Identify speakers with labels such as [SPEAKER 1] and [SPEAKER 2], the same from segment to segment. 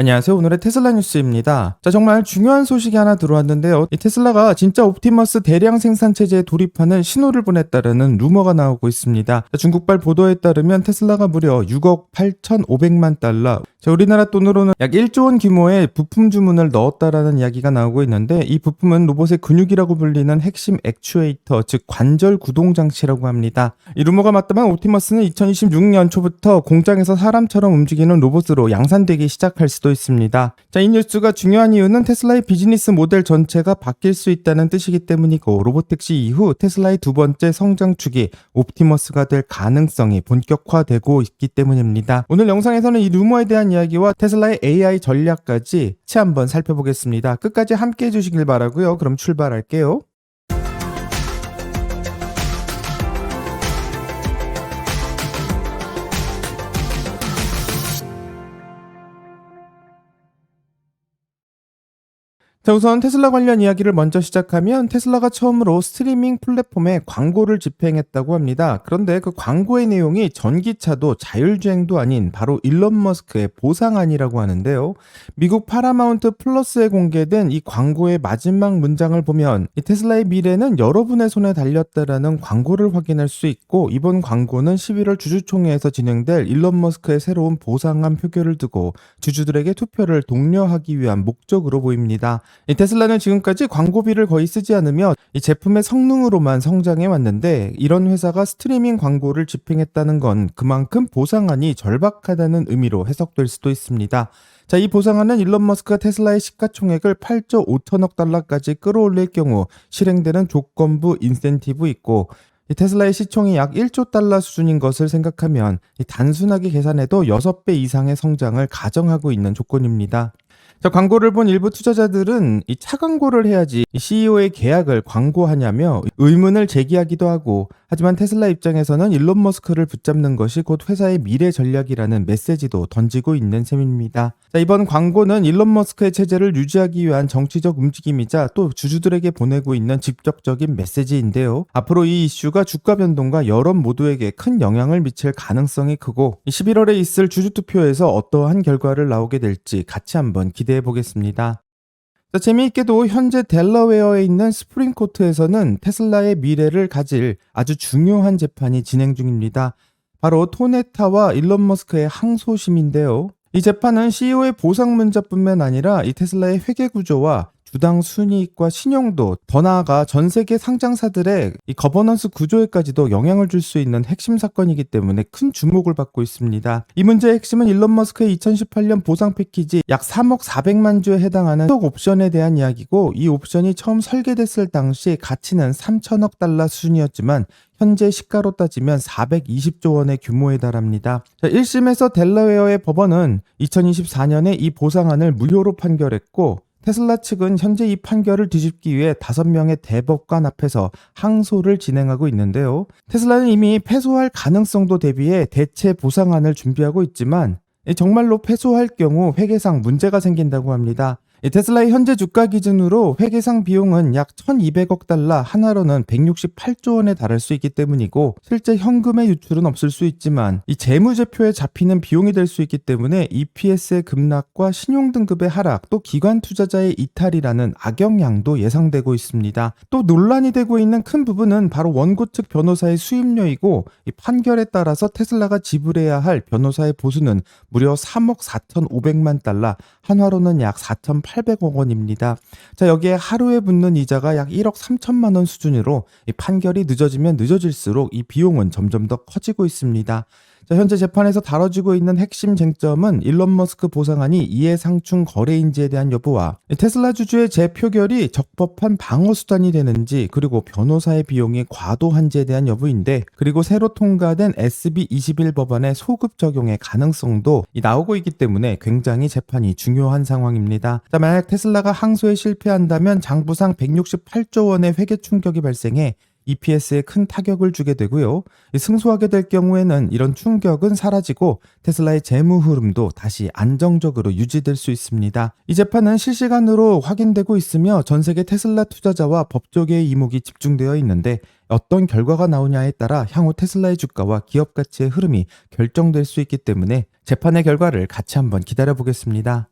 [SPEAKER 1] 안녕하세요. 오늘의 테슬라 뉴스입니다. 자, 정말 중요한 소식이 하나 들어왔는데요. 이 테슬라가 진짜 옵티머스 대량 생산 체제에 돌입하는 신호를 보냈다는 루머가 나오고 있습니다. 자, 중국발 보도에 따르면 테슬라가 무려 6억 8,500만 달러, 자, 우리나라 돈으로는 약 1조 원 규모의 부품 주문을 넣었다라는 이야기가 나오고 있는데 이 부품은 로봇의 근육이라고 불리는 핵심 액추에이터, 즉 관절 구동 장치라고 합니다. 이 루머가 맞다면 옵티머스는 2026년 초부터 공장에서 사람처럼 움직이는 로봇으로 양산되기 시작할 수도 있습니다. 자, 이 뉴스가 중요한 이유는 테슬라의 비즈니스 모델 전체가 바뀔 수 있다는 뜻이기 때문이고 로봇택시 이후 테슬라의 두 번째 성장 축이 옵티머스가 될 가능성이 본격화되고 있기 때문입니다. 오늘 영상에서는 이 루머에 대한 이야기와 테슬라의 AI 전략까지 같이 한번 살펴보겠습니다. 끝까지 함께 해주시길 바라고요. 그럼 출발할게요. 자, 우선 테슬라 관련 이야기를 먼저 시작하면 테슬라가 처음으로 스트리밍 플랫폼에 광고를 집행했다고 합니다. 그런데 그 광고의 내용이 전기차도 자율주행도 아닌 바로 일론 머스크의 보상안이라고 하는데요. 미국 파라마운트 플러스에 공개된 이 광고의 마지막 문장을 보면 이 테슬라의 미래는 여러분의 손에 달렸다라는 광고를 확인할 수 있고 이번 광고는 11월 주주총회에서 진행될 일론 머스크의 새로운 보상안 표결을 두고 주주들에게 투표를 독려하기 위한 목적으로 보입니다. 이 테슬라는 지금까지 광고비를 거의 쓰지 않으며 이 제품의 성능으로만 성장해 왔는데 이런 회사가 스트리밍 광고를 집행했다는 건 그만큼 보상안이 절박하다는 의미로 해석될 수도 있습니다. 자, 이 보상안은 일론 머스크가 테슬라의 시가총액을 8조 5천억 달러까지 끌어올릴 경우 실행되는 조건부 인센티브 있고 이 테슬라의 시총이 약 1조 달러 수준인 것을 생각하면 이 단순하게 계산해도 6배 이상의 성장을 가정하고 있는 조건입니다. 자, 광고를 본 일부 투자자들은 이 차 광고를 해야지 CEO의 계약을 광고하냐며 의문을 제기하기도 하고 하지만 테슬라 입장에서는 일론 머스크를 붙잡는 것이 곧 회사의 미래 전략이라는 메시지도 던지고 있는 셈입니다. 자, 이번 광고는 일론 머스크의 체제를 유지하기 위한 정치적 움직임이자 또 주주들에게 보내고 있는 직접적인 메시지인데요. 앞으로 이 이슈가 주가 변동과 여론 모두에게 큰 영향을 미칠 가능성이 크고 11월에 있을 주주 투표에서 어떠한 결과를 나오게 될지 같이 한번 기대 해 보겠습니다. 자, 재미있게도 현재 델러웨어에 있는 스프링 코트에서는 테슬라의 미래를 가질 아주 중요한 재판이 진행 중입니다. 바로 토네타와 일론 머스크의 항소심인데요. 이 재판은 CEO의 보상 문자뿐만 아니라 이 테슬라의 회계 구조와 주당 순이익과 신용도 더 나아가 전 세계 상장사들의 이 거버넌스 구조에까지도 영향을 줄 수 있는 핵심 사건이기 때문에 큰 주목을 받고 있습니다. 이 문제의 핵심은 일론 머스크의 2018년 보상 패키지 약 3억 400만 주에 해당하는 스톡 옵션에 대한 이야기고 이 옵션이 처음 설계됐을 당시 가치는 3천억 달러 수준이었지만 현재 시가로 따지면 420조 원의 규모에 달합니다. 자, 1심에서 델러웨어의 법원은 2024년에 이 보상안을 무효로 판결했고 테슬라 측은 현재 이 판결을 뒤집기 위해 5명의 대법관 앞에서 항소를 진행하고 있는데요. 테슬라는 이미 패소할 가능성도 대비해 대체 보상안을 준비하고 있지만 정말로 패소할 경우 회계상 문제가 생긴다고 합니다. 테슬라의 현재 주가 기준으로 회계상 비용은 약 1200억 달러 하나로는 168조 원에 달할 수 있기 때문이고 실제 현금의 유출은 없을 수 있지만 이 재무제표에 잡히는 비용이 될 수 있기 때문에 EPS의 급락과 신용등급의 하락 또 기관 투자자의 이탈이라는 악영향도 예상되고 있습니다. 또 논란이 되고 있는 큰 부분은 바로 원고 측 변호사의 수임료이고 이 판결에 따라서 테슬라가 지불해야 할 변호사의 보수는 무려 3억 4,500만 달러 한화로는 약 4,800만 800억 원입니다. 자, 여기에 하루에 붙는 이자가 약 1억 3천만 원 수준으로 이 판결이 늦어지면 늦어질수록 이 비용은 점점 더 커지고 있습니다. 자, 현재 재판에서 다뤄지고 있는 핵심 쟁점은 일론 머스크 보상안이 이해상충 거래인지에 대한 여부와 테슬라 주주의 재표결이 적법한 방어 수단이 되는지 그리고 변호사의 비용이 과도한지에 대한 여부인데 그리고 새로 통과된 SB 21 법안의 소급 적용의 가능성도 나오고 있기 때문에 굉장히 재판이 중요한 상황입니다. 자, 만약 테슬라가 항소에 실패한다면 장부상 168조 원의 회계 충격이 발생해 EPS에 큰 타격을 주게 되고요. 승소하게 될 경우에는 이런 충격은 사라지고 테슬라의 재무 흐름도 다시 안정적으로 유지될 수 있습니다. 이 재판은 실시간으로 확인되고 있으며 전 세계 테슬라 투자자와 법조계의 이목이 집중되어 있는데 어떤 결과가 나오냐에 따라 향후 테슬라의 주가와 기업 가치의 흐름이 결정될 수 있기 때문에 재판의 결과를 같이 한번 기다려 보겠습니다.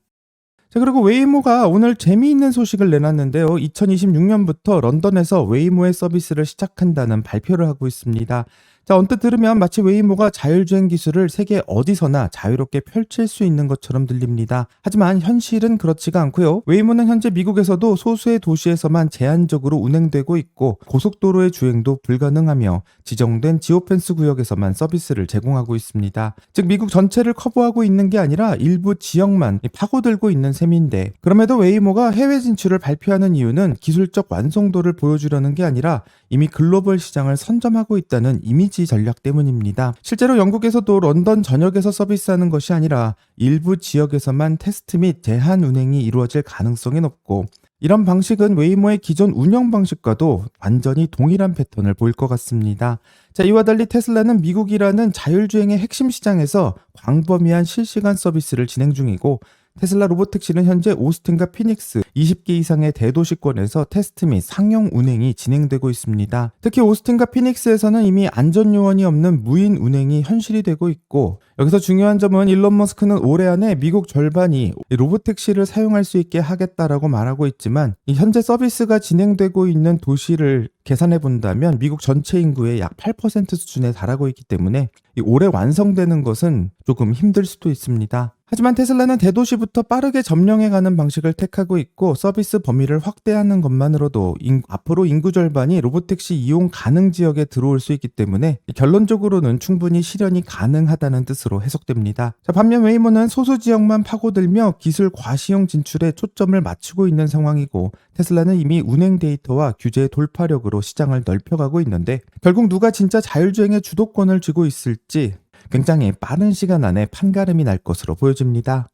[SPEAKER 1] 자, 그리고 웨이모가 오늘 재미있는 소식을 내놨는데요. 2026년부터 런던에서 웨이모의 서비스를 시작한다는 발표를 하고 있습니다. 자, 언뜻 들으면 마치 웨이모가 자율주행 기술을 세계 어디서나 자유롭게 펼칠 수 있는 것처럼 들립니다. 하지만 현실은 그렇지가 않고요. 웨이모는 현재 미국에서도 소수의 도시에서만 제한적으로 운행되고 있고 고속도로의 주행도 불가능하며 지정된 지오펜스 구역에서만 서비스를 제공하고 있습니다. 즉 미국 전체를 커버하고 있는 게 아니라 일부 지역만 파고들고 있는 셈인데 그럼에도 웨이모가 해외 진출을 발표하는 이유는 기술적 완성도를 보여주려는 게 아니라 이미 글로벌 시장을 선점하고 있다는 이미지 전략 때문입니다. 실제로 영국에서도 런던 전역에서 서비스하는 것이 아니라 일부 지역에서만 테스트 및 제한 운행이 이루어질 가능성이 높고 이런 방식은 웨이모의 기존 운영 방식과도 완전히 동일한 패턴을 보일 것 같습니다. 자, 이와 달리 테슬라는 미국이라는 자율주행의 핵심 시장에서 광범위한 실시간 서비스를 진행 중이고 테슬라 로보택시는 현재 오스틴과 피닉스 20개 이상의 대도시권에서 테스트 및 상용 운행이 진행되고 있습니다. 특히 오스틴과 피닉스에서는 이미 안전 요원이 없는 무인 운행이 현실이 되고 있고 여기서 중요한 점은 일론 머스크는 올해 안에 미국 절반이 로보택시를 사용할 수 있게 하겠다라고 말하고 있지만 이 현재 서비스가 진행되고 있는 도시를 계산해 본다면 미국 전체 인구의 약 8% 수준에 달하고 있기 때문에 이 올해 완성되는 것은 조금 힘들 수도 있습니다. 하지만 테슬라는 대도시부터 빠르게 점령해가는 방식을 택하고 있고 서비스 범위를 확대하는 것만으로도 인- 앞으로 인구 절반이 로보택시 이용 가능 지역에 들어올 수 있기 때문에 결론적으로는 충분히 실현이 가능하다는 뜻으로 해석됩니다. 자, 반면 웨이모는 소수 지역만 파고들며 기술 과시용 진출에 초점을 맞추고 있는 상황이고 테슬라는 이미 운행 데이터와 규제 돌파력으로 시장을 넓혀가고 있는데 결국 누가 진짜 자율주행의 주도권을 쥐고 있을지 굉장히 빠른 시간 안에 판가름이 날 것으로 보여집니다.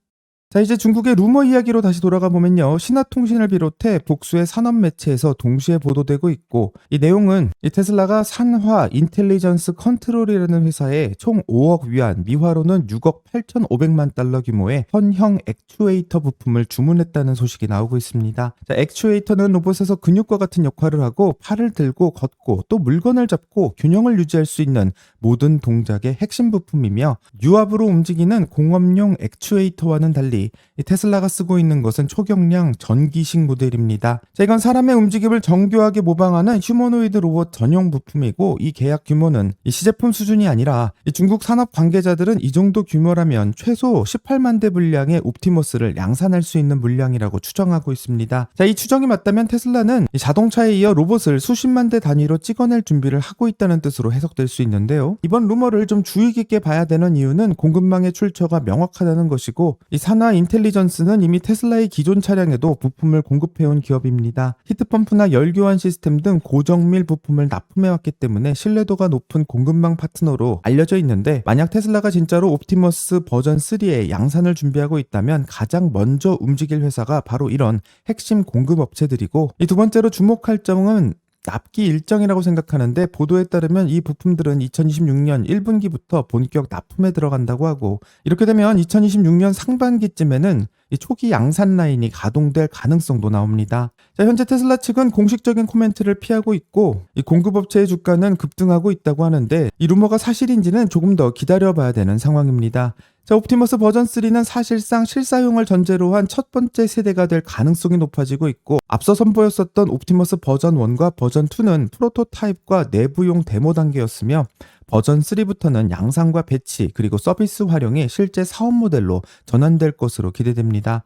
[SPEAKER 1] 자, 이제 중국의 루머 이야기로 다시 돌아가 보면요. 신화통신을 비롯해 복수의 산업 매체에서 동시에 보도되고 있고, 이 내용은 이 테슬라가 산화 인텔리전스 컨트롤이라는 회사에 총 5억 위안, 미화로는 6억 8,500만 달러 규모의 현형 액추에이터 부품을 주문했다는 소식이 나오고 있습니다. 자, 액추에이터는 로봇에서 근육과 같은 역할을 하고 팔을 들고 걷고 또 물건을 잡고 균형을 유지할 수 있는 모든 동작의 핵심 부품이며 유압으로 움직이는 공업용 액추에이터와는 달리 이 테슬라가 쓰고 있는 것은 초경량 전기식 모델입니다. 자, 이건 사람의 움직임을 정교하게 모방하는 휴머노이드 로봇 전용 부품이고 이 계약 규모는 이 시제품 수준이 아니라 이 중국 산업 관계자들은 이 정도 규모라면 최소 18만 대 분량의 옵티머스를 양산할 수 있는 물량이라고 추정하고 있습니다. 자, 이 추정이 맞다면 테슬라는 이 자동차에 이어 로봇을 수십만 대 단위로 찍어낼 준비를 하고 있다는 뜻으로 해석될 수 있는데요. 이번 루머를 좀 주의 깊게 봐야 되는 이유는 공급망의 출처가 명확하다는 것이고 이 산화 인텔리전스는 이미 테슬라의 기존 차량에도 부품을 공급해온 기업입니다. 히트펌프나 열교환 시스템 등 고정밀 부품을 납품해왔기 때문에 신뢰도가 높은 공급망 파트너로 알려져 있는데 만약 테슬라가 진짜로 옵티머스 버전 3의 양산을 준비하고 있다면 가장 먼저 움직일 회사가 바로 이런 핵심 공급 업체들이고 이 두 번째로 주목할 점은 납기 일정이라고 생각하는데 보도에 따르면 이 부품들은 2026년 1분기부터 본격 납품에 들어간다고 하고 이렇게 되면 2026년 상반기쯤에는 이 초기 양산 라인이 가동될 가능성도 나옵니다. 자, 현재 테슬라 측은 공식적인 코멘트를 피하고 있고 이 공급업체의 주가는 급등하고 있다고 하는데 이 루머가 사실인지는 조금 더 기다려봐야 되는 상황입니다. 자, 옵티머스 버전 3는 사실상 실사용을 전제로 한 첫 번째 세대가 될 가능성이 높아지고 있고 앞서 선보였었던 옵티머스 버전 1과 버전 2는 프로토타입과 내부용 데모 단계였으며 버전 3부터는 양산과 배치 그리고 서비스 활용이 실제 사업 모델로 전환될 것으로 기대됩니다.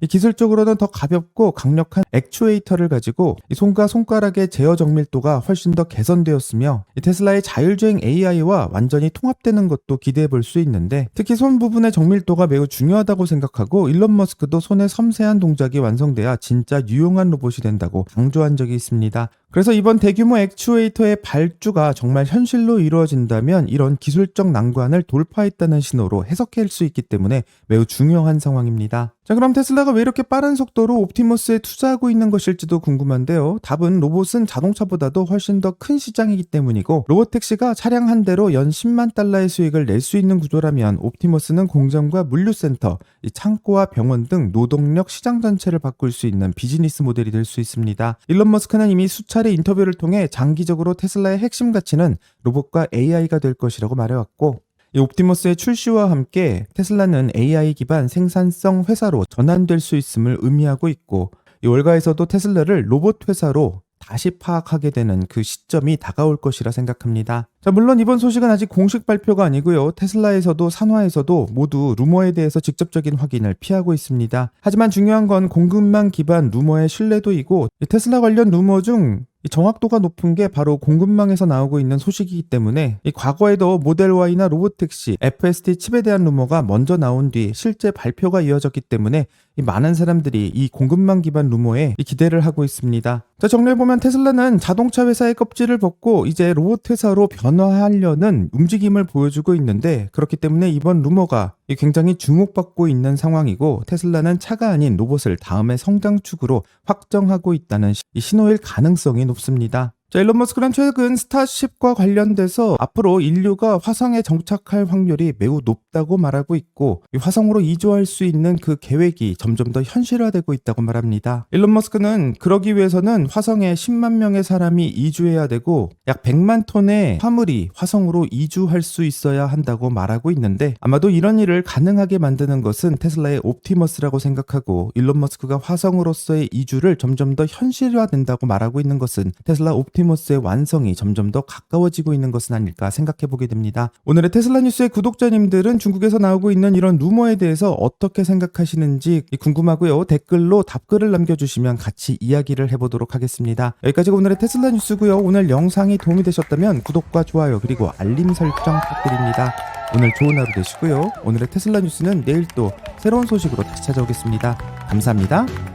[SPEAKER 1] 이 기술적으로는 더 가볍고 강력한 액추에이터를 가지고 이 손과 손가락의 제어 정밀도가 훨씬 더 개선되었으며 이 테슬라의 자율주행 AI와 완전히 통합되는 것도 기대해 볼 수 있는데 특히 손 부분의 정밀도가 매우 중요하다고 생각하고 일론 머스크도 손의 섬세한 동작이 완성돼야 진짜 유용한 로봇이 된다고 강조한 적이 있습니다. 그래서 이번 대규모 액추에이터의 발주가 정말 현실로 이루어진다면 이런 기술적 난관을 돌파했다는 신호로 해석할 수 있기 때문에 매우 중요한 상황입니다. 자, 그럼 테슬라가 왜 이렇게 빠른 속도로 옵티머스에 투자하고 있는 것일지도 궁금한데요. 답은 로봇은 자동차보다도 훨씬 더 큰 시장이기 때문이고 로봇 택시가 차량 한 대로 연 10만 달러의 수익을 낼 수 있는 구조라면 옵티머스는 공장과 물류센터, 이 창고와 병원 등 노동력 시장 전체를 바꿀 수 있는 비즈니스 모델이 될 수 있습니다. 일론 머스크는 이미 수차 례 인터뷰를 통해 장기적으로 테슬라의 핵심 가치는 로봇과 AI가 될 것이라고 말해왔고 이 옵티머스의 출시와 함께 테슬라는 AI 기반 생산성 회사로 전환될 수 있음을 의미하고 있고 이 월가에서도 테슬라를 로봇 회사로 다시 파악하게 되는 그 시점이 다가올 것이라 생각합니다. 자, 물론 이번 소식은 아직 공식 발표가 아니고요. 테슬라에서도 산화에서도 모두 루머에 대해서 직접적인 확인을 피하고 있습니다. 하지만 중요한 건 공급망 기반 루머의 신뢰도이고 이 테슬라 관련 루머 중이 정확도가 높은 게 바로 공급망에서 나오고 있는 소식이기 때문에 이 과거에도 모델 Y나 로보택시, FSD 칩에 대한 루머가 먼저 나온 뒤 실제 발표가 이어졌기 때문에 이 많은 사람들이 이 공급망 기반 루머에 이 기대를 하고 있습니다. 자, 정리해보면 테슬라는 자동차 회사의 껍질을 벗고 이제 로봇 회사로 변화하려는 움직임을 보여주고 있는데 그렇기 때문에 이번 루머가 이 굉장히 주목받고 있는 상황이고 테슬라는 차가 아닌 로봇을 다음의 성장축으로 확정하고 있다는 신호일 가능성이 높습니다. 자, 일론 머스크는 최근 스타쉽과 관련돼서 앞으로 인류가 화성에 정착할 확률이 매우 높다고 말하고 있고 이 화성으로 이주할 수 있는 그 계획이 점점 더 현실화되고 있다고 말합니다. 일론 머스크는 그러기 위해서는 화성에 10만 명의 사람이 이주해야 되고 약 100만 톤의 화물이 화성으로 이주할 수 있어야 한다고 말하고 있는데 아마도 이런 일을 가능하게 만드는 것은 테슬라의 옵티머스라고 생각하고 일론 머스크가 화성으로서의 이주를 점점 더 현실화된다고 말하고 있는 것은 테슬라 옵티머 스의 완성이 점점 더 가까워지고 있는 것은 아닐까 생각해 보게 됩니다. 오늘의 테슬라 뉴스의 구독자님들은 중국에서 나오고 있는 이런 루머에 대해서 어떻게 생각하시는지 궁금하고요. 댓글로 답글을 남겨주시면 같이 이야기를 해보도록 하겠습니다. 여기까지가 오늘의 테슬라 뉴스고요. 오늘 영상이 도움이 되셨다면 구독과 좋아요 그리고 알림 설정 부탁드립니다. 오늘 좋은 하루 되시고요. 오늘의 테슬라 뉴스는 내일 또 새로운 소식으로 다시 찾아오겠습니다. 감사합니다.